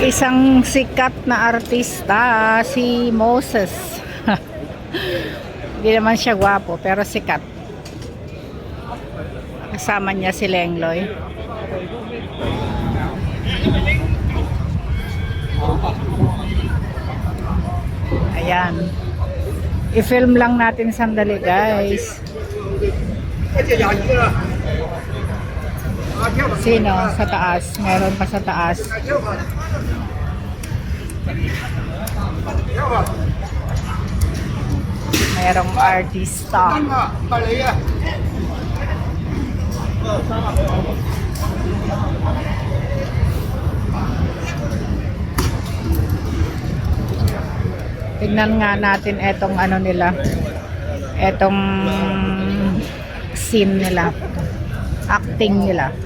Isang sikat na artista, si Moses. Hindi naman siya gwapo, pero sikat. Kasama niya si Lengloy. Ayan. I-film lang natin sandali, guys. Sino sa taas? Meron pa sa taas. Merong artista. Tignan nga natin etong ano nila. Etong scene nila. Acting nila.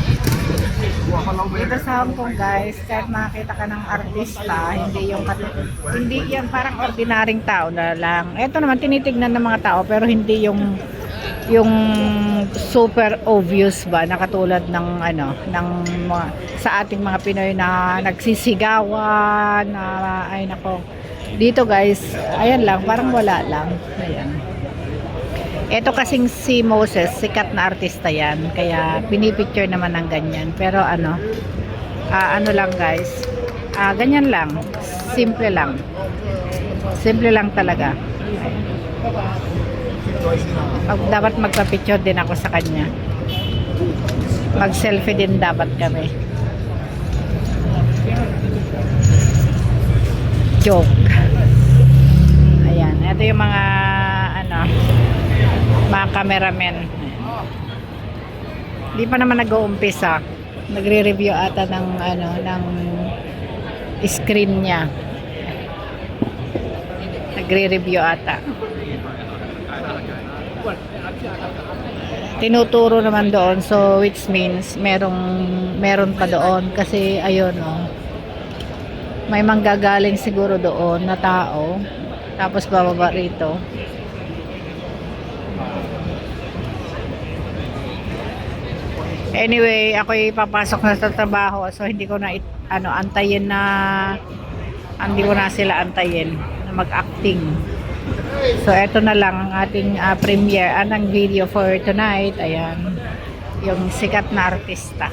Dito sa Hong Kong guys, kahit makakita ka ng artista, hindi yung hindi yan parang ordinaryong tao na lang. Ito naman tinitignan ng mga tao pero hindi yung yung super obvious ba na katulad ng ano ng mga, sa ating mga Pinoy na nagsisigawan na ay nako. Dito guys ayan lang parang wala lang. Ayan ito kasing si Moses, sikat na artista yan. Kaya pinipicture naman ng ganyan. Pero ano, ah, ano lang guys, ah, ganyan lang. Simple lang. Simple lang talaga. Pag, dapat magpa-picture din ako sa kanya. Mag-selfie din dapat kami. Joke. Ayan, ito yung mga mga cameramen. Hindi pa naman nag-uumpisa. Nagre-review ata ng ano ng screen niya. Nagre-review ata. Tinuturo naman doon so which means merong meron pa doon kasi ayun oh. May manggagaling siguro doon na tao tapos bababa rito. Anyway, ako'y papasok na sa trabaho so hindi ko na ano antayin na hindi ko na sila antayin na mag-acting. So eto na lang ang ating ah, premiere anang video for tonight. Ayan. Yung sikat na artista.